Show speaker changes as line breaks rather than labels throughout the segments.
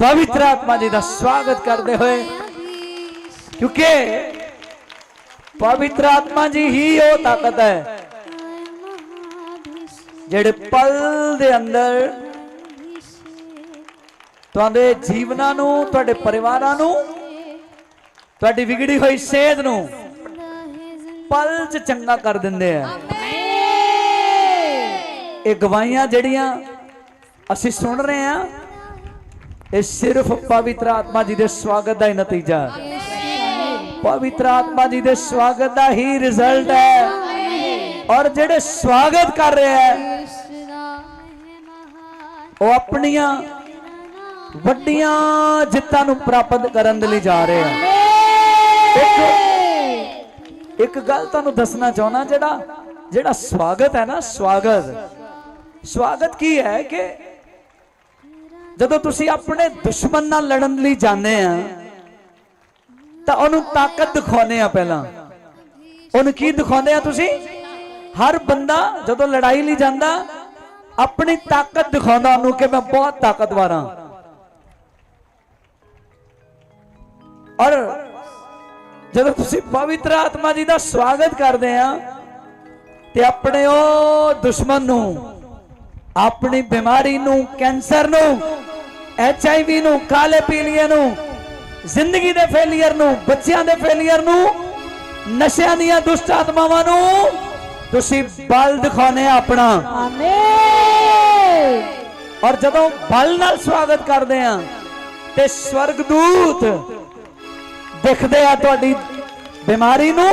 ਪਵਿੱਤਰ ਆਤਮਾ ਜੀ ਦਾ ਸਵਾਗਤ ਕਰਦੇ ਹੋਏ ਕਿਉਂਕਿ ਪਵਿੱਤਰ ਆਤਮਾ ਜੀ ਹੀ ਉਹ ਤਾਕਤ ਹੈ ਜਿਹੜੇ ਪਲ ਦੇ ਅੰਦਰ ਤੁਹਾਡੇ ਜੀਵਨਾਂ ਨੂੰ ਤੁਹਾਡੇ ਪਰਿਵਾਰਾਂ ਨੂੰ ਤੁਹਾਡੀ ਵਿਗੜੀ ਹੋਈ ਸਿਹਤ ਨੂੰ ਪਲ ਚ ਚੰਗਾ ਕਰ ਦਿੰਦੇ ਆ। ਇਹ ਗਵਾਹੀਆਂ ਜਿਹੜੀਆਂ ਅਸੀਂ ਸੁਣ ਰਹੇ ਹਾਂ ਇਹ ਸਿਰਫ ਪਵਿੱਤਰ ਆਤਮਾ ਜੀ ਦੇ ਸਵਾਗਤ ਦਾ ਹੀ ਨਤੀਜਾ ਪਵਿੱਤਰ ਆਤਮਾ ਜੀ ਦੇ ਸਵਾਗਤ ਦਾ ਹੀ ਰਿਜ਼ਲਟ ਹੈ। ਔਰ ਜਿਹੜੇ ਸਵਾਗਤ ਕਰ ਰਹੇ ਹੈ, ਉਹ ਆਪਣੀਆਂ ਵੱਡੀਆਂ ਜਿੱਤਾਂ ਨੂੰ ਪ੍ਰਾਪਤ ਕਰਨ ਦੇ ਲਈ ਜਾ ਰਹੇ ਆ ਇੱਕ ਇੱਕ ਗੱਲ ਤੁਹਾਨੂੰ ਦੱਸਣਾ ਚਾਹਣਾ ਜਿਹੜਾ ਜਿਹੜਾ ਸਵਾਗਤ ਹੈ ਨਾ, ਸਵਾਗਤ। ਸਵਾਗਤ ਕੀ ਹੈ ਕਿ ਜਦੋਂ ਤੁਸੀਂ ਆਪਣੇ ਦੁਸ਼ਮਣ ਨਾਲ ਲੜਨ ਲਈ ਜਾਂਦੇ ਆ, ਤਾਂ ਉਹਨੂੰ ਤਾਕਤ ਦਿਖਾਉਂਦੇ ਆ ਪਹਿਲਾਂ। ਉਹਨੂੰ ਕੀ ਦਿਖਾਉਂਦੇ ਆ ਤੁਸੀਂ? ਹਰ ਬੰਦਾ ਜਦੋਂ ਲੜਾਈ ਲਈ ਜਾਂਦਾ, ਆਪਣੀ ਤਾਕਤ ਦਿਖਾਉਂਦਾ ਉਹਨੂੰ ਕਿ ਮੈਂ ਬਹੁਤ ਤਾਕਤਵਰ ਹਾਂ। ਔਰ ਜਦੋਂ ਤੁਸੀਂ ਪਵਿੱਤਰ ਆਤਮਾ ਜੀ ਦਾ ਸਵਾਗਤ ਕਰਦੇ ਆ, ਤੇ ਆਪਣੇ ਉਹ ਦੁਸ਼ਮਣ ਨੂੰ ਆਪਣੀ ਬਿਮਾਰੀ ਨੂੰ ਕੈਂਸਰ ਨੂੰ ਐਚ ਆਈ ਵੀ ਨੂੰ ਕਾਲੇ ਪੀਲੀਏ ਨੂੰ ਜ਼ਿੰਦਗੀ ਦੇ ਫੇਲਿਅਰ ਨੂੰ ਬੱਚਿਆਂ ਦੇ ਫੇਲਿਅਰ ਨੂੰ ਨਸ਼ਿਆਂ ਦੀਆਂ ਦੁਸ਼ਟ ਆਤਮਾਵਾਂ ਨੂੰ ਤੁਸੀਂ ਬਲ ਦਿਖਾਉਨੇ ਆਪਣਾ। ਔਰ ਜਦੋਂ ਬਲ ਨਾਲ ਸਵਾਗਤ ਕਰਦੇ ਆ ਤੇ ਸਵਰਗਦੂਤ ਦਿਖਦੇ ਆ ਤੁਹਾਡੀ ਬਿਮਾਰੀ ਨੂੰ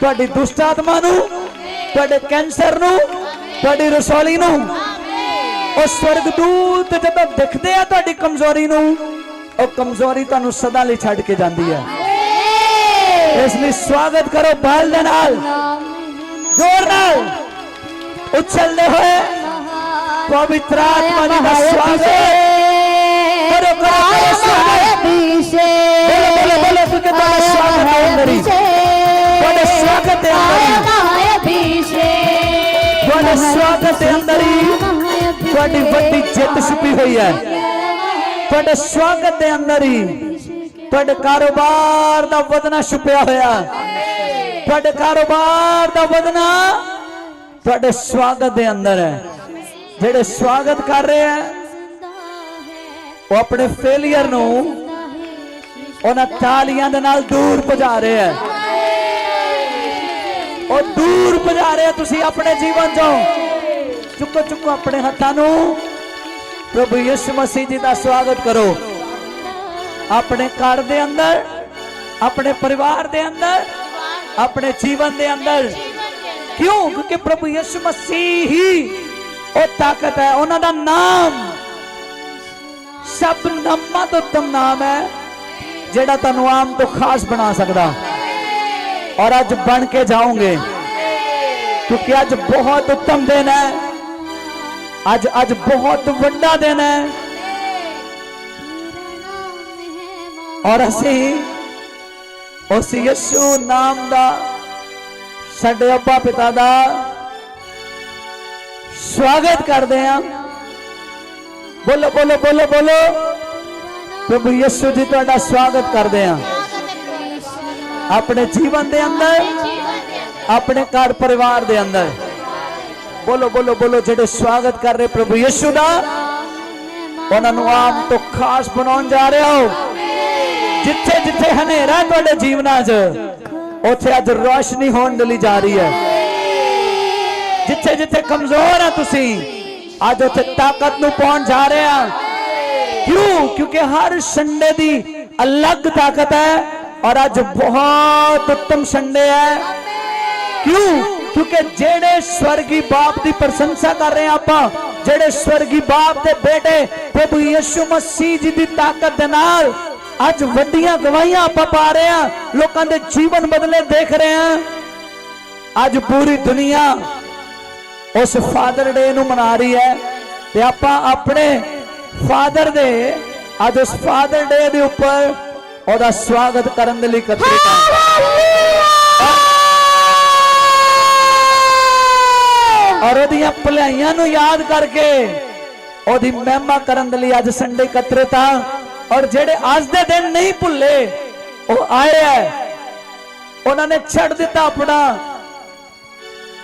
ਤੁਹਾਡੀ ਦੁਸ਼ਟ ਆਤਮਾ ਨੂੰ ਤੁਹਾਡੇ ਕੈਂਸਰ ਨੂੰ ਤੁਹਾਡੀ ਰਸੌਲੀ ਨੂੰ। ਉਹ ਸਵਰਗਦੂਤ ਜਦੋਂ ਦਿਖਦੇ ਆ ਤੁਹਾਡੀ ਕਮਜ਼ੋਰੀ ਨੂੰ, ਉਹ ਕਮਜ਼ੋਰੀ ਤੁਹਾਨੂੰ ਸਦਾ ਲਈ ਛੱਡ ਕੇ ਜਾਂਦੀ ਹੈ ਇਸ ਲਈ ਸਵਾਗਤ ਕਰੋ ਬਾਲ ਦੇ ਨਾਲ। ਜ਼ੋਰ ਨਾਲ। ਉਛਲਦੇ ਹੋਏ ਪਵਿੱਤਰ ਆਤਮਾ ਦਾ ਸਵਾਗਤ। ਕਰੋ ਕਰੋ, ਸਵਾਗਤ। ਸਵਾਗਤ ਦੇ ਅੰਦਰ ਹੀ ਤੁਹਾਡੀ ਵੱਡੀ ਜਿੱਤ ਛੁਪੀ ਹੋਈ ਹੈ। ਤੁਹਾਡੇ ਸਵਾਗਤ ਦੇ ਅੰਦਰ ਹੀ ਤੁਹਾਡੇ ਕਾਰੋਬਾਰ ਦਾ ਵਧਣਾ ਛੁਪਿਆ ਹੋਇਆ। ਤੁਹਾਡੇ ਕਾਰੋਬਾਰ ਦਾ ਵਧਣਾ ਤੁਹਾਡੇ ਸਵਾਗਤ ਦੇ ਅੰਦਰ ਹੈ। ਜਿਹੜੇ ਸਵਾਗਤ ਕਰ ਰਹੇ ਹੈ, ਉਹ ਆਪਣੇ ਫੇਲਿਅਰ ਨੂੰ ਉਹਨਾਂ ਤਾਲੀਆਂ ਦੇ ਨਾਲ ਦੂਰ ਭਜਾ ਰਹੇ ਹੈ। ਉਹ ਦੂਰ ਭਜਾ ਰਹੇ ਤੁਸੀਂ ਆਪਣੇ ਜੀਵਨ ਚੋਂ। ਚੁੱਕੋ ਚੁੱਕੋ ਆਪਣੇ ਹੱਥਾਂ ਨੂੰ। ਪ੍ਰਭੂ ਯਿਸੂ ਮਸੀਹ ਜੀ ਦਾ ਸਵਾਗਤ ਕਰੋ। ਆਪਣੇ ਘਰ ਦੇ ਅੰਦਰ, ਆਪਣੇ ਪਰਿਵਾਰ ਦੇ ਅੰਦਰ, ਆਪਣੇ ਜੀਵਨ ਦੇ ਅੰਦਰ। ਕਿਉਂ? ਕਿਉਂਕਿ ਪ੍ਰਭੂ ਯਿਸੂ ਮਸੀਹ ਹੀ ਉਹ ਤਾਕਤ ਹੈ, ਉਹਨਾਂ ਦਾ ਨਾਮ ਸਭ ਨਾਮਾਂ ਤੋਂ ਉੱਤਮ ਨਾਮ ਹੈ, ਜਿਹੜਾ ਤੁਹਾਨੂੰ ਆਮ ਤੋਂ ਖਾਸ ਬਣਾ ਸਕਦਾ। ਔਰ ਅੱਜ ਬਣ ਕੇ ਜਾਓਗੇ ਕਿਉਂਕਿ ਅੱਜ ਬਹੁਤ ਉੱਤਮ ਦਿਨ ਹੈ ਅੱਜ ਅੱਜ ਬਹੁਤ ਵੱਡਾ ਦਿਨ ਹੈ ਔਰ ਅਸੀਂ ਉਸ ਯਿਸੂ ਨਾਮ ਦਾ ਸਾਡੇ ਅੱਬਾ ਪਿਤਾ ਦਾ ਸਵਾਗਤ ਕਰਦੇ ਹਾਂ ਬੋਲੋ ਬੋਲੋ ਬੋਲੋ ਬੋਲੋ ਪ੍ਰਭੂ ਯਿਸੂ ਜੀ ਤੁਹਾਡਾ ਸਵਾਗਤ ਕਰਦੇ ਹਾਂ ਆਪਣੇ ਜੀਵਨ ਦੇ ਅੰਦਰ, ਆਪਣੇ ਘਰ ਪਰਿਵਾਰ ਦੇ ਅੰਦਰ। ਬੋਲੋ ਬੋਲੋ ਬੋਲੋ, ਜਿਹੜੇ ਸਵਾਗਤ ਕਰ ਰਹੇ ਪ੍ਰਭੂ ਯਿਸੂ ਦਾ, ਉਹਨਾਂ ਨੂੰ ਆਮ ਤੋਂ ਖਾਸ ਬਣਾਉਣ ਜਾ ਰਹੇ ਹੋ। ਜਿੱਥੇ ਜਿੱਥੇ ਹਨੇਰਾ ਤੁਹਾਡੇ ਜੀਵਨਾਂ 'ਚ, ਉੱਥੇ ਅੱਜ ਰੋਸ਼ਨੀ ਹੋਣ ਦੇ ਲਈ ਜਾ ਰਹੀ ਹੈ। ਜਿੱਥੇ ਜਿੱਥੇ ਕਮਜ਼ੋਰ ਆ ਤੁਸੀਂ, ਅੱਜ ਉੱਥੇ ਤਾਕਤ ਨੂੰ ਪਾਉਣ ਜਾ ਰਹੇ ਆ। ਕਿਉਂ? ਕਿਉਂਕਿ ਹਰ ਸੰਡੇ ਦੀ ਅਲੱਗ ਤਾਕਤ ਹੈ। ਔਰ ਅੱਜ ਬਹੁਤ ਉੱਤਮ ਸੰਡੇ ਹੈ। ਕਿਉਂ? ਕਿਉਂਕਿ ਜਿਹੜੇ ਸਵਰਗੀ ਬਾਪ ਦੀ ਪ੍ਰਸ਼ੰਸਾ ਕਰ ਰਹੇ ਹਾਂ ਆਪਾਂ, ਜਿਹੜੇ ਸਵਰਗੀ ਬਾਪ ਦੇ ਬੇਟੇ ਪ੍ਰਭੂ ਯਿਸੂ ਮਸੀਹ ਜੀ ਦੀ ਤਾਕਤ ਦੇ ਨਾਲ ਅੱਜ ਵੱਡੀਆਂ ਗਵਾਹੀਆਂ ਆਪਾਂ ਪਾ ਰਹੇ ਹਾਂ, ਲੋਕਾਂ ਦੇ ਜੀਵਨ ਬਦਲੇ ਦੇਖ ਰਹੇ ਹਾਂ। ਅੱਜ ਪੂਰੀ ਦੁਨੀਆ ਉਸ ਫਾਦਰ ਡੇ ਨੂੰ ਮਨਾ ਰਹੀ ਹੈ ਤੇ ਆਪਾਂ ਆਪਣੇ ਫਾਦਰ ਦੇ ਅੱਜ ਉਸ ਫਾਦਰ ਡੇ ਦੇ ਉੱਪਰ ਉਹਦਾ ਸਵਾਗਤ ਕਰਨ ਦੇ ਲਈ ਇਕੱਤਰਿਤ ਹਾਂ। ਔਰ ਉਹਦੀਆਂ ਭਲਾਈਆਂ ਨੂੰ ਯਾਦ ਕਰਕੇ ਉਹਦੀ ਮਹਿਮਾ ਕਰਨ ਦੇ ਲਈ ਅੱਜ ਸੰਡੇ ਇਕੱਤਰਿਤ ਆ ਔਰ ਜਿਹੜੇ ਅੱਜ ਦੇ ਦਿਨ ਨਹੀਂ ਭੁੱਲੇ ਉਹ ਆਏ ਹੈ ਉਹਨਾਂ ਨੇ ਛੱਡ ਦਿੱਤਾ ਆਪਣਾ।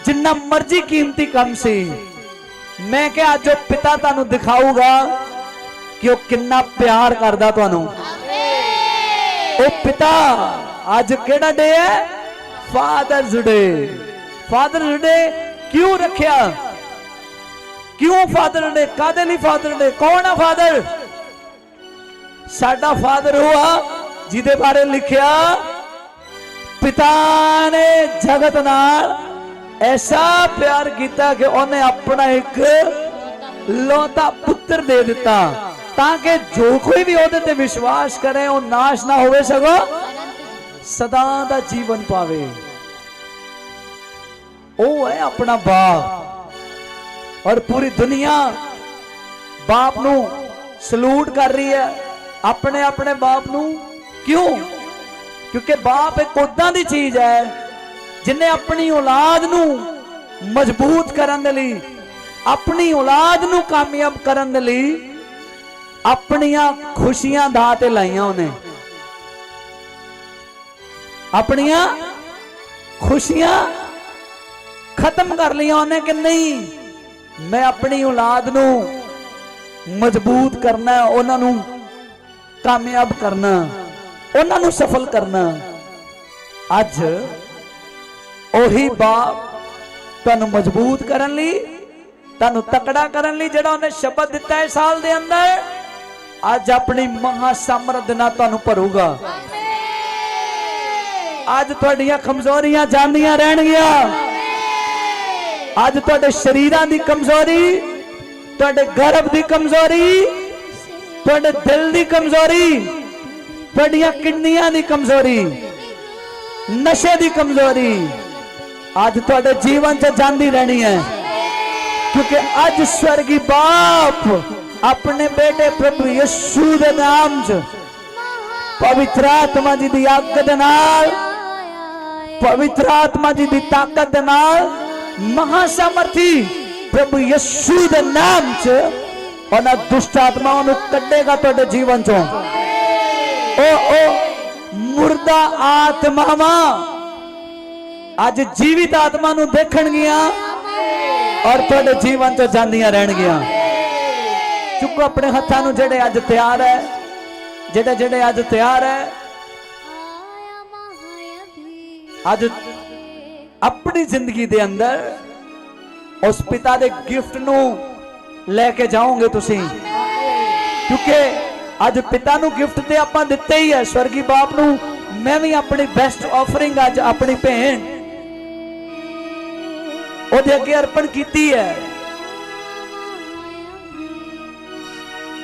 ਜਿੰਨਾ ਮਰਜ਼ੀ ਕੀਮਤੀ ਕੰਮ ਸੀ। ਮੈਂ ਕਿਹਾ ਅੱਜ ਉਹ ਪਿਤਾ ਤੁਹਾਨੂੰ ਦਿਖਾਊਗਾ ਕਿ ਉਹ ਕਿੰਨਾ ਪਿਆਰ ਕਰਦਾ ਤੁਹਾਨੂੰ। ਉਹ ਪਿਤਾ, ਅੱਜ ਕਿਹੜਾ ਡੇ ਹੈ? ਫਾਦਰਸ ਡੇ ਫਾਦਰਸ ਡੇ ਕਿਉਂ ਰੱਖਿਆ? ਕਿਉਂ ਫਾਦਰ ਡੇ ਕਾਦੇ ਲਈ ਫਾਦਰ ਡੇ ਕੌਣ ਆ ਫਾਦਰ ਸਾਡਾ ਫਾਦਰ ਹੋਆ ਜਿਹਦੇ ਬਾਰੇ ਲਿਖਿਆ, ਪਿਤਾ ਨੇ ਜਗਤ ਨਾਲ ਐਸਾ ਪਿਆਰ ਕੀਤਾ ਕਿ ਉਹਨੇ ਆਪਣਾ ਇੱਕ ਲੋਤਾ ਪੁੱਤਰ ਦੇ ਦਿੱਤਾ। ਤਾਂ ਕਿ ਜੋ ਕੋਈ ਵੀ ਉਹਦੇ ਤੇ ਵਿਸ਼ਵਾਸ ਕਰੇ ਉਹ ਨਾਸ਼ ਨਾ ਹੋਵੇ ਸਗੋਂ ਸਦਾ ਦਾ ਜੀਵਨ ਪਾਵੇ ਉਹ ਹੈ ਆਪਣਾ ਬਾਪ ਔਰ ਪੂਰੀ ਦੁਨੀਆ ਬਾਪ ਨੂੰ ਸਲੂਟ ਕਰ ਰਹੀ ਹੈ ਆਪਣੇ ਆਪਣੇ ਬਾਪ ਨੂੰ ਕਿਉਂ ਕਿਉਂਕਿ ਬਾਪ ਇੱਕ ਉਦਾਂ ਦੀ ਚੀਜ਼ ਹੈ ਜਿਨੇ ਆਪਣੀ ਔਲਾਦ ਨੂੰ ਮਜ਼ਬੂਤ ਕਰਨ ਦੇ ਲਈ ਆਪਣੀ ਔਲਾਦ ਨੂੰ ਕਾਮਯਾਬ ਕਰਨ ਦੇ ਲਈ ਆਪਣੀਆਂ ਖੁਸ਼ੀਆਂ ਦਾ ਤੇ ਲਾਈਆਂ ਉਹਨੇ। ਆਪਣੀਆਂ ਖੁਸ਼ੀਆਂ ਖਤਮ ਕਰ ਲਈਆਂ ਉਹਨੇ ਕਿ ਨਹੀਂ? ਮੈਂ ਆਪਣੀ ਔਲਾਦ ਨੂੰ ਮਜ਼ਬੂਤ ਕਰਨਾ ਉਹਨਾਂ ਨੂੰ ਕਾਮਯਾਬ ਕਰਨਾ ਉਹਨਾਂ ਨੂੰ ਸਫਲ ਕਰਨਾ ਅੱਜ ਉਹੀ ਬਾਪ ਤੁਹਾਨੂੰ ਮਜ਼ਬੂਤ ਕਰਨ ਲਈ, ਤੁਹਾਨੂੰ ਤਕੜਾ ਕਰਨ ਲਈ ਜਿਹੜਾ ਉਹਨੇ ਸ਼ਬਦ ਦਿੱਤਾ ਹੈ ਸਾਲ ਦੇ ਅੰਦਰ। ਅੱਜ ਆਪਣੀ ਮਹਾ ਸਮਰੱਥ ਨਾਲ ਤੁਹਾਨੂੰ ਭਰੂਗਾ। ਅੱਜ ਤੁਹਾਡੀਆਂ ਕਮਜ਼ੋਰੀਆਂ ਜਾਂਦੀਆਂ ਰਹਿਣਗੀਆਂ। ਅੱਜ ਤੁਹਾਡੇ ਸ਼ਰੀਰਾਂ ਦੀ ਕਮਜ਼ੋਰੀ, ਤੁਹਾਡੇ ਗਰਭ ਦੀ ਕਮਜ਼ੋਰੀ, ਤੁਹਾਡੇ ਦਿਲ ਦੀ ਕਮਜ਼ੋਰੀ, ਤੁਹਾਡੀਆਂ ਕਿਡਨੀਆਂ ਦੀ ਕਮਜ਼ੋਰੀ, ਨਸ਼ੇ ਦੀ ਕਮਜ਼ੋਰੀ, ਅੱਜ ਤੁਹਾਡੇ ਜੀਵਨ 'ਚ ਜਾਂਦੀ ਰਹਿਣੀ ਹੈ। ਕਿਉਂਕਿ ਅੱਜ ਸਵਰਗੀ ਬਾਪ ਆਪਣੇ ਬੇਟੇ ਪ੍ਰਭੂ ਯਿਸੂ ਦੇ ਨਾਮ 'ਚ ਪਵਿੱਤਰ ਆਤਮਾ ਜੀ ਦੀ ਅੱਗ ਦੇ ਨਾਲ ਪਵਿੱਤਰ ਆਤਮਾ ਜੀ ਦੀ ਤਾਕਤ ਦੇ ਨਾਲ ਮਹਾ ਸਮਰਥੀ ਪ੍ਰਭੂ ਯਿਸੂ ਦੇ ਨਾਮ 'ਚ ਉਹਨਾਂ ਦੁਸ਼ਟ ਆਤਮਾਵਾਂ ਨੂੰ ਕੱਢੇਗਾ ਤੁਹਾਡੇ ਜੀਵਨ 'ਚੋਂ ਉਹ ਉਹ ਮੁਰਦਾ ਆਤਮਾਵਾਂ ਅੱਜ ਜੀਵਿਤ ਆਤਮਾ ਨੂੰ ਦੇਖਣਗੀਆਂ ਔਰ ਤੁਹਾਡੇ ਜੀਵਨ 'ਚ ਜਾਂਦੀਆਂ ਰਹਿਣਗੀਆਂ ਚੁੱਕੋ ਆਪਣੇ ਹੱਥਾਂ ਨੂੰ ਜਿਹੜੇ ਅੱਜ ਤਿਆਰ ਹੈ ਜਿਹੜੇ ਜਿਹੜੇ ਅੱਜ ਤਿਆਰ ਹੈ ਅੱਜ ਆਪਣੀ ਜ਼ਿੰਦਗੀ ਦੇ ਅੰਦਰ ਉਸ ਪਿਤਾ ਦੇ ਗਿਫਟ ਨੂੰ ਲੈ ਕੇ ਜਾਓਗੇ ਤੁਸੀਂ। ਕਿਉਂਕਿ ਅੱਜ ਪਿਤਾ ਨੂੰ ਗਿਫਟ ਤੇ ਆਪਾਂ ਦਿੱਤੇ ਹੀ ਹੈ ਸਵਰਗੀ ਬਾਪ ਨੂੰ ਮੈਂ ਵੀ ਆਪਣੀ ਬੈਸਟ ਆਫਰਿੰਗ ਅੱਜ ਆਪਣੀ ਭੈਣ ਉਹਦੇ ਅੱਗੇ ਅਰਪਣ ਕੀਤੀ ਹੈ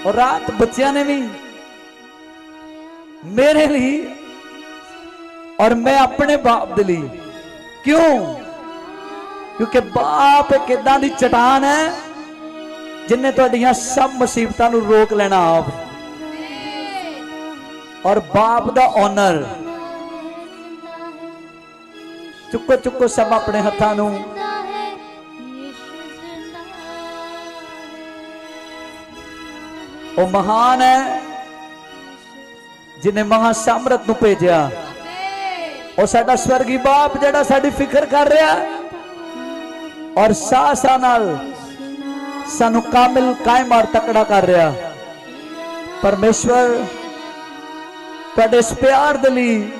ਔਰ ਰਾਤ ਬੱਚਿਆਂ ਨੇ ਵੀ ਮੇਰੇ ਲਈ ਔਰ ਮੈਂ ਆਪਣੇ ਬਾਪ ਦੇ ਲਈ। ਕਿਉਂ? ਕਿਉਂਕਿ ਬਾਪ ਇੱਕ ਇਦਾਂ ਦੀ ਚਟਾਨ ਹੈ ਜਿਨੇ ਤੁਹਾਡੀਆਂ ਸਭ ਮੁਸੀਬਤਾਂ ਨੂੰ ਰੋਕ ਲੈਣਾ ਆਪ। ਔਰ ਬਾਪ ਦਾ ਓਨਰ। ਚੁੱਕੋ ਚੁੱਕੋ ਸਭ ਆਪਣੇ ਹੱਥਾਂ ਨੂੰ। ਉਹ ਮਹਾਨ ਹੈ ਜਿਨੇ ਮਹਾ ਸਾਮਰਤ ਨੂੰ ਭੇਜਿਆ। ਉਹ ਸਾਡਾ ਸਵਰਗੀ ਬਾਪ ਜਿਹੜਾ ਸਾਡੀ ਫਿਕਰ ਕਰ ਰਿਹਾ ਔਰ ਸਾਹ ਸਾਹ ਨਾਲ ਸਾਨੂੰ ਕਾਮਿਲ ਕਾਇਮ ਔਰ ਤਕੜਾ ਕਰ ਰਿਹਾ। ਪਰਮੇਸ਼ਵਰ, ਤੁਹਾਡੇ ਇਸ ਪਿਆਰ ਦੇ ਲਈ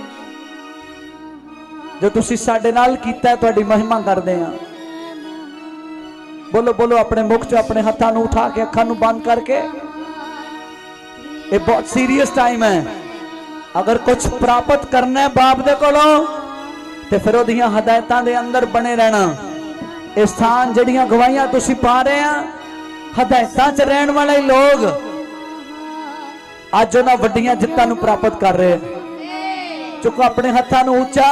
ਜੋ ਤੁਸੀਂ ਸਾਡੇ ਨਾਲ ਕੀਤਾ ਤੁਹਾਡੀ ਮਹਿਮਾ ਕਰਦੇ ਹਾਂ। ਬੋਲੋ ਬੋਲੋ ਆਪਣੇ ਮੁਖ ਚ ਆਪਣੇ ਹੱਥਾਂ ਨੂੰ ਉਠਾ ਕੇ ਅੱਖਾਂ ਨੂੰ ਬੰਦ ਕਰਕੇ। ਇਹ ਬਹੁਤ ਸੀਰੀਅਸ ਟਾਈਮ ਹੈ। ਅਗਰ ਕੁਝ ਪ੍ਰਾਪਤ ਕਰਨਾ ਹੈ ਬਾਪ ਦੇ ਕੋਲੋਂ, ਤੇ ਫਿਰ ਉਹਦੀਆਂ ਹਦਾਇਤਾਂ ਦੇ ਅੰਦਰ ਬਣੇ ਰਹਿਣਾ। ਇਹ ਸਥਾਨ ਜਿਹੜੀਆਂ ਗਵਾਹੀਆਂ ਤੁਸੀਂ ਪਾ ਰਹੇ ਆ, ਹਦਾਇਤਾਂ 'ਚ ਰਹਿਣ ਵਾਲੇ ਲੋਕ, ਅੱਜ ਉਹਨਾਂ ਵੱਡੀਆਂ ਜਿੱਤਾਂ ਨੂੰ ਪ੍ਰਾਪਤ ਕਰ ਰਹੇ ਚੁੱਕੋ ਆਪਣੇ ਹੱਥਾਂ ਨੂੰ ਉੱਚਾ।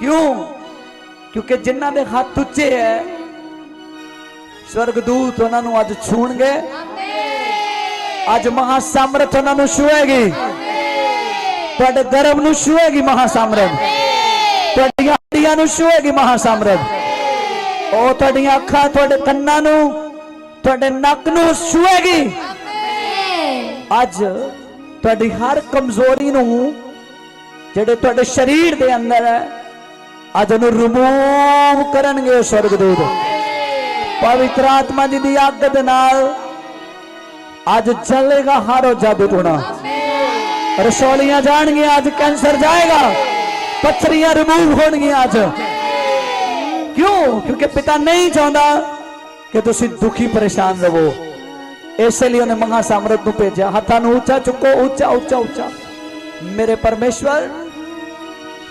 ਕਿਉਂ? ਕਿਉਂਕਿ ਜਿਨ੍ਹਾਂ ਦੇ ਹੱਥ ਉੱਚੇ ਹੈ, ਸਵਰਗਦੂਤ ਉਹਨਾਂ ਨੂੰ ਅੱਜ ਛੂਣਗੇ ਅੱਜ ਮਹਾ ਸਮਰਥ ਉਹਨਾਂ ਨੂੰ ਛੂਏਗੀ ਤੁਹਾਡੇ ਗਰਭ ਨੂੰ ਛੂਏਗੀ ਮਹਾ ਸਮਰਥ ਤੁਹਾਡੀਆਂ ਹੱਡੀਆਂ ਨੂੰ ਛੂਏਗੀ ਮਹਾ ਸਮਰਥ ਉਹ ਤੁਹਾਡੀਆਂ ਅੱਖਾਂ ਤੁਹਾਡੇ ਕੰਨਾਂ ਨੂੰ ਤੁਹਾਡੇ ਨੱਕ ਨੂੰ ਛੂਏਗੀ ਅੱਜ ਤੁਹਾਡੀ ਹਰ ਕਮਜ਼ੋਰੀ ਨੂੰ ਜਿਹੜੇ ਤੁਹਾਡੇ ਸਰੀਰ ਦੇ ਅੰਦਰ ਹੈ ਅੱਜ ਉਹਨੂੰ ਰਿਮੂਵ ਕਰਨਗੇ ਉਹ ਸਵਰਗਦੂਤ। ਪਵਿੱਤਰ ਆਤਮਾ ਜੀ ਦੀ ਅੱਗ ਦੇ ਨਾਲ ਅੱਜ ਚੱਲੇਗਾ ਹਰ ਉਹ ਜਾਦੂ ਟੋਣਾ ਰਸੌਲੀਆਂ ਜਾਣਗੀਆਂ ਅੱਜ ਕੈਂਸਰ ਜਾਏਗਾ ਪੱਥਰੀਆਂ ਰਿਮੂਵ ਹੋਣਗੀਆਂ ਅੱਜ ਕਿਉਂ ਕਿਉਂਕਿ ਪਿਤਾ ਨਹੀਂ ਚਾਹੁੰਦਾ ਕਿ ਤੁਸੀਂ ਦੁਖੀ ਪਰੇਸ਼ਾਨ ਰਹੋ ਇਸੇ ਲਈ ਉਹਨੇ ਮਹਾ ਸਾਮਰਥ ਨੂੰ ਭੇਜਿਆ ਹੱਥਾਂ ਨੂੰ ਉੱਚਾ ਚੁੱਕੋ ਉੱਚਾ ਉੱਚਾ ਉੱਚਾ ਮੇਰੇ ਪਰਮੇਸ਼ਵਰ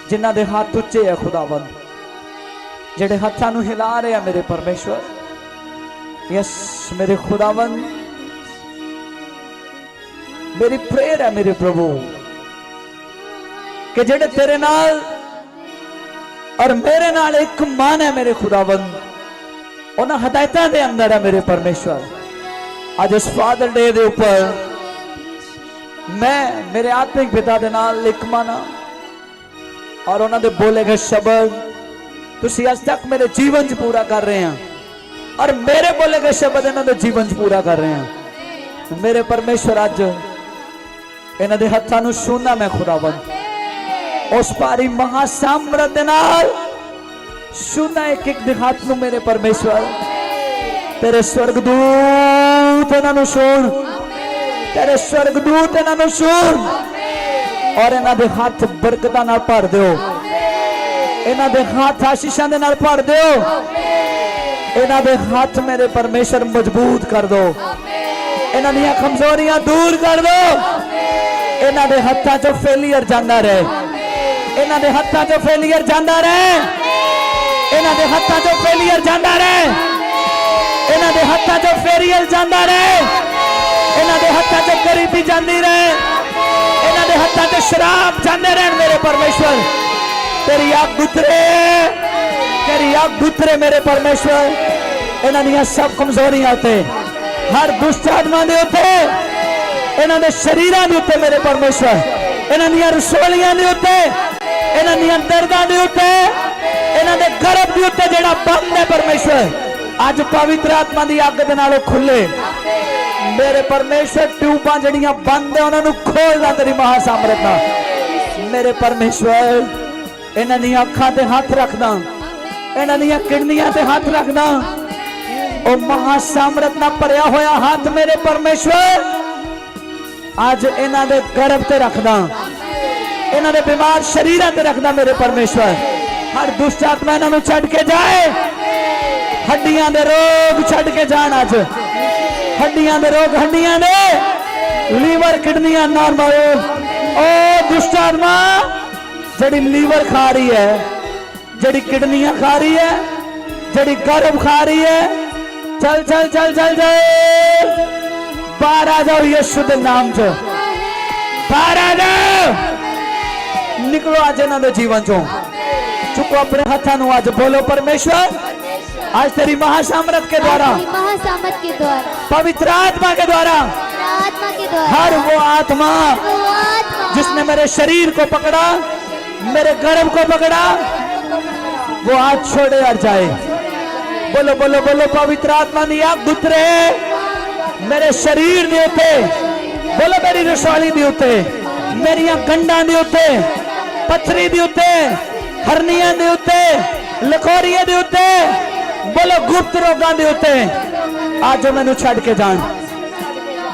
ਜਿਨ੍ਹਾਂ ਦੇ ਹੱਥ ਉੱਚੇ ਹੈ ਖੁਦਾਵੰਦ ਜਿਹੜੇ ਹੱਥਾਂ ਨੂੰ ਹਿਲਾ ਰਹੇ ਆ ਮੇਰੇ ਪਰਮੇਸ਼ਵਰ ਯਸ ਮੇਰੇ ਖੁਦਾਵੰਦ ਮੇਰੀ ਪ੍ਰੇਅਰ ਹੈ ਮੇਰੇ ਪ੍ਰਭੂ, ਕਿ ਜਿਹੜੇ ਤੇਰੇ ਨਾਲ ਔਰ ਮੇਰੇ ਨਾਲ ਇੱਕ ਮਨ ਹੈ ਮੇਰੇ ਖੁਦਾਵੰਦ, ਉਹਨਾਂ ਹਦਾਇਤਾਂ ਦੇ ਅੰਦਰ ਹੈ ਮੇਰੇ ਪਰਮੇਸ਼ਵਰ। ਅੱਜ ਇਸ ਫਾਦਰ ਡੇ ਦੇ ਉੱਪਰ ਮੈਂ ਮੇਰੇ ਆਤਮਿਕ ਪਿਤਾ ਦੇ ਨਾਲ ਇੱਕ ਮਨ ਹਾਂ ਔਰ ਉਹਨਾਂ ਦੇ ਬੋਲੇ ਗਏ ਸ਼ਬਦ ਤੁਸੀਂ ਅੱਜ ਤੱਕ ਮੇਰੇ ਜੀਵਨ 'ਚ ਪੂਰਾ ਕਰ ਰਹੇ ਆ ਔਰ ਮੇਰੇ ਬੋਲੇ ਗਏ ਸ਼ਬਦ ਇਹਨਾਂ ਦੇ ਜੀਵਨ 'ਚ ਪੂਰਾ ਕਰ ਰਹੇ ਆ ਮੇਰੇ ਪਰਮੇਸ਼ਵਰ ਅੱਜ ਇਹਨਾਂ ਦੇ ਹੱਥਾਂ ਨੂੰ ਛੂਹਣਾ ਮੈਂ ਖੁਦਾਵੰਦ। ਉਸ ਭਾਰੀ ਮਹਾ ਸਾਮਰਥ ਦੇ ਨਾਲ ਛੂਹਣਾ ਇੱਕ ਇੱਕ ਦੇ ਹੱਥ ਨੂੰ ਮੇਰੇ ਪਰਮੇਸ਼ਵਰ। ਤੇਰੇ ਸਵਰਗਦੂਤ ਇਹਨਾਂ ਨੂੰ ਛੂਹਣ। ਤੇਰੇ ਸਵਰਗਦੂਤ ਇਹਨਾਂ ਨੂੰ ਛੂਹਣ। ਔਰ ਇਹਨਾਂ ਦੇ ਹੱਥ ਬਰਕਤਾਂ ਨਾਲ ਭਰ ਦਿਓ। ਇਹਨਾਂ ਦੇ ਹੱਥ ਆਸ਼ੀਸ਼ਾਂ ਦੇ ਨਾਲ ਭਰ ਦਿਓ। ਇਹਨਾਂ ਦੇ ਹੱਥ ਮੇਰੇ ਪਰਮੇਸ਼ਰ ਮਜ਼ਬੂਤ ਕਰ ਦਿਓ। ਇਹਨਾਂ ਦੀਆਂ ਕਮਜ਼ੋਰੀਆਂ ਦੂਰ ਕਰ ਦਿਓ। ਇਹਨਾਂ ਦੇ ਹੱਥਾਂ 'ਚੋਂ ਫੇਲੀਅਰ ਜਾਂਦਾ ਰਹੇ। ਇਹਨਾਂ ਦੇ ਹੱਥਾਂ 'ਚੋਂ ਫੇਲੀਅਰ ਜਾਂਦਾ ਰਹੇ। ਇਹਨਾਂ ਦੇ ਹੱਥਾਂ 'ਚੋਂ ਫੇਲੀਅਰ ਜਾਂਦਾ ਰਹੇ। ਇਹਨਾਂ ਦੇ ਹੱਥਾਂ 'ਚੋਂ ਫੇਲੀਅਰ ਜਾਂਦਾ ਰਹੇ। ਇਹਨਾਂ ਦੇ ਹੱਥਾਂ 'ਚੋਂ ਗਰੀਬੀ ਜਾਂਦੀ ਰਹੇ। ਇਹਨਾਂ ਦੇ ਹੱਥਾਂ 'ਚ ਸ਼ਰਾਬ ਜਾਂਦੇ ਰਹਿਣ ਮੇਰੇ ਪਰਮੇਸ਼ਵਰ। ਤੇਰੀ ਅੱਗ ਉਤਰੇ ਤੇਰੀ ਅੱਗ ਉਤਰੇ ਮੇਰੇ ਪਰਮੇਸ਼ਵਰ। ਇਹਨਾਂ ਦੀਆਂ ਸਭ ਕਮਜ਼ੋਰੀਆਂ ਉੱਤੇ। ਹਰ ਦੁਸ਼ਟ ਆਤਮਾ ਦੇ ਉੱਤੇ। ਇਹਨਾਂ ਦੇ ਸ਼ਰੀਰਾਂ ਦੇ ਉੱਤੇ ਮੇਰੇ ਪਰਮੇਸ਼ਵਰ ਇਹਨਾਂ ਦੀਆਂ ਰਸੋਲੀਆਂ ਦੇ ਉੱਤੇ, ਇਹਨਾਂ ਦੀਆਂ ਦਰਦਾਂ ਦੇ ਉੱਤੇ, ਇਹਨਾਂ ਦੇ ਗਰਭ ਦੇ ਉੱਤੇ ਜਿਹੜਾ ਬੰਦ ਹੈ ਪਰਮੇਸ਼ਵਰ ਅੱਜ ਪਵਿੱਤਰ ਆਤਮਾ ਦੀ ਅੱਗ ਦੇ ਨਾਲ ਉਹ ਖੁੱਲੇ ਮੇਰੇ ਪਰਮੇਸ਼ਰ, ਟਿਊਬਾਂ ਜਿਹੜੀਆਂ ਬੰਦ ਹੈ, ਉਹਨਾਂ ਨੂੰ ਖੋਲਦਾ ਤੇਰੀ ਮਹਾ ਸਾਮਰਥ ਨਾਲ। ਮੇਰੇ ਪਰਮੇਸ਼ਵਰ ਇਹਨਾਂ ਦੀਆਂ ਅੱਖਾਂ ਤੇ ਹੱਥ ਰੱਖਦਾ। ਇਹਨਾਂ ਦੀਆਂ ਕਿਡਨੀਆਂ ਤੇ ਹੱਥ ਰੱਖਦਾ। ਉਹ ਮਹਾ ਸਾਮਰਥ ਨਾਲ ਭਰਿਆ ਹੋਇਆ ਹੱਥ ਮੇਰੇ ਪਰਮੇਸ਼ਵਰ ਅੱਜ ਇਹਨਾਂ ਦੇ ਗਰਭ ਤੇ ਰੱਖਦਾ। ਇਹਨਾਂ ਦੇ ਬਿਮਾਰ ਸ਼ਰੀਰਾਂ ਤੇ ਰੱਖਦਾ ਮੇਰੇ ਪਰਮੇਸ਼ਵਰ। ਹਰ ਦੁਸ਼ਟ ਆਤਮਾ ਇਹਨਾਂ ਨੂੰ ਛੱਡ ਕੇ ਜਾਏ। ਹੱਡੀਆਂ ਦੇ ਰੋਗ ਛੱਡ ਕੇ ਜਾਣ ਅੱਜ। ਹੱਡੀਆਂ ਦੇ ਰੋਗ ਹੱਡੀਆਂ ਦੇ। ਲੀਵਰ, ਕਿਡਨੀਆਂ ਨਾਰਮਲ ਉਹ ਦੁਸ਼ਟ ਆਤਮਾ ਜਿਹੜੀ ਲੀਵਰ ਖਾ ਰਹੀ ਹੈ, ਜਿਹੜੀ ਕਿਡਨੀਆਂ ਖਾ ਰਹੀ ਹੈ, ਜਿਹੜੀ ਗਰਭ ਖਾ ਰਹੀ ਹੈ, ਚਲ ਚਲ ਚਲ ਚਲ ਜਾਓ બહાર जाओ જાઓ યશુ नाम जो બહાર जाओ निकलो आज ना दो जीवन जो चुको अपने हथानु आज बोलो परमेश्वर आज तेरी महासामर्थ के द्वारा
महासामर्थ के द्वारा।
पवित्र आत्मा के द्वारा हर वो आत्मा जिसने मेरे शरीर को पकड़ा मेरे गर्भ को पकड़ा वो आज छोड़े और जाए। बोलो बोलो बोलो पवित्र आत्मा नहीं आप दुतरे ਮੇਰੇ ਸਰੀਰ ਦੇ ਉੱਤੇ ਬੋਲੋ ਮੇਰੀ ਰਸਾਲੀ ਦੇ ਉੱਤੇ ਮੇਰੀਆਂ ਗੰਡਾਂ ਦੇ ਉੱਤੇ ਪੱਥਰੀ ਦੇ ਉੱਤੇ ਹਰਨੀਆਂ ਦੇ ਉੱਤੇ ਲਖੋਰੀਆਂ ਦੇ ਉੱਤੇ ਬੋਲੋ ਗੁਪਤ ਰੋਗਾਂ ਦੇ ਉੱਤੇ ਅੱਜ ਮੈਨੂੰ ਛੱਡ ਕੇ ਜਾਣ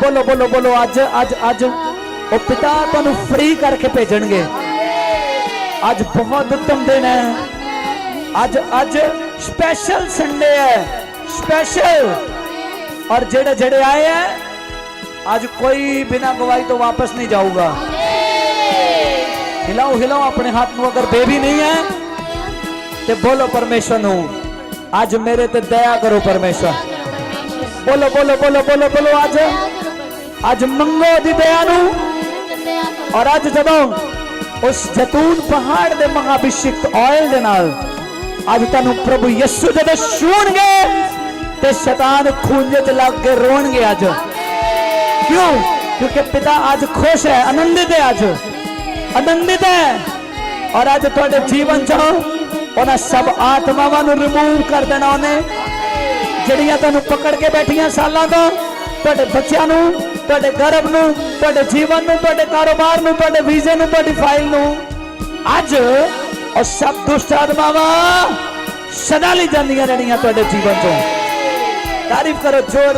ਬੋਲੋ ਬੋਲੋ ਬੋਲੋ ਅੱਜ ਅੱਜ ਅੱਜ ਉਹ ਪਿਤਾ ਤੁਹਾਨੂੰ ਫ੍ਰੀ ਕਰਕੇ ਭੇਜਣਗੇ ਅੱਜ ਬਹੁਤ ਉੱਤਮ ਦਿਨ ਹੈ ਅੱਜ ਅੱਜ ਸਪੈਸ਼ਲ ਸੰਡੇ ਹੈ ਸਪੈਸ਼ਲ और जेड़े जेड़े आए हैं आज कोई बिना गवाही तो वापस नहीं जाऊंगा हिलाओ हिलाओ अपने हाथ में अगर बेबी नहीं है तो बोलो परमेश्वर नु आज मेरे ते दया करो परमेश्वर बोलो बोलो बोलो बोलो बोलो आज ਅੱਜ ਮੰਗੋ ਦੀ ਦਇਆ ਨੂੰ ਔਰ ਅੱਜ ਜਦੋਂ ਉਸ ਜੈਤੂਨ ਪਹਾੜ ਦੇ ਮਹਾਭਿਸ਼ਿਕਤ ਆਇਲ ਦੇ ਨਾਲ ਅੱਜ ਤੁਹਾਨੂੰ ਪ੍ਰਭੂ ਯਿਸੂ ਜਦੋਂ ਛੂਣਗੇ ਤੇ ਸ਼ੈਤਾਨ ਖੂੰਜੇ ਚ ਲੱਗ ਕੇ ਰੋਣਗੇ ਅੱਜ। ਕਿਉਂ? ਕਿਉਂਕਿ ਪਿਤਾ ਅੱਜ ਖੁਸ਼ ਹੈ, ਆਨੰਦਿਤ ਹੈ ਅੱਜ। ਆਨੰਦਿਤ ਹੈ। ਔਰ ਅੱਜ ਤੁਹਾਡੇ ਜੀਵਨ ਚੋਂ ਉਹਨਾਂ ਸਭ ਆਤਮਾਵਾਂ ਨੂੰ ਰਿਮੂਵ ਕਰ ਦੇਣਾ ਉਹਨੇ। ਜਿਹੜੀਆਂ ਤੁਹਾਨੂੰ ਪਕੜ ਕੇ ਬੈਠੀਆਂ ਸਾਲਾਂ ਤੋਂ, ਤੁਹਾਡੇ ਬੱਚਿਆਂ ਨੂੰ, ਤੁਹਾਡੇ ਗਰਭ ਨੂੰ, ਤੁਹਾਡੇ ਜੀਵਨ ਨੂੰ, ਤੁਹਾਡੇ ਕਾਰੋਬਾਰ ਨੂੰ, ਤੁਹਾਡੇ ਵੀਜ਼ੇ ਨੂੰ, ਤੁਹਾਡੀ ਫਾਈਲ ਨੂੰ, ਅੱਜ ਉਹ ਸਭ ਦੁਸ਼ਟ ਆਤਮਾਵਾਂ ਸਦਾ ਲਈ ਜਾਂਦੀਆਂ ਰਹਿਣੀਆਂ ਤੁਹਾਡੇ ਜੀਵਨ ਤੋਂ ਤਾਰੀਫ ਕਰੋ ਜੋਰ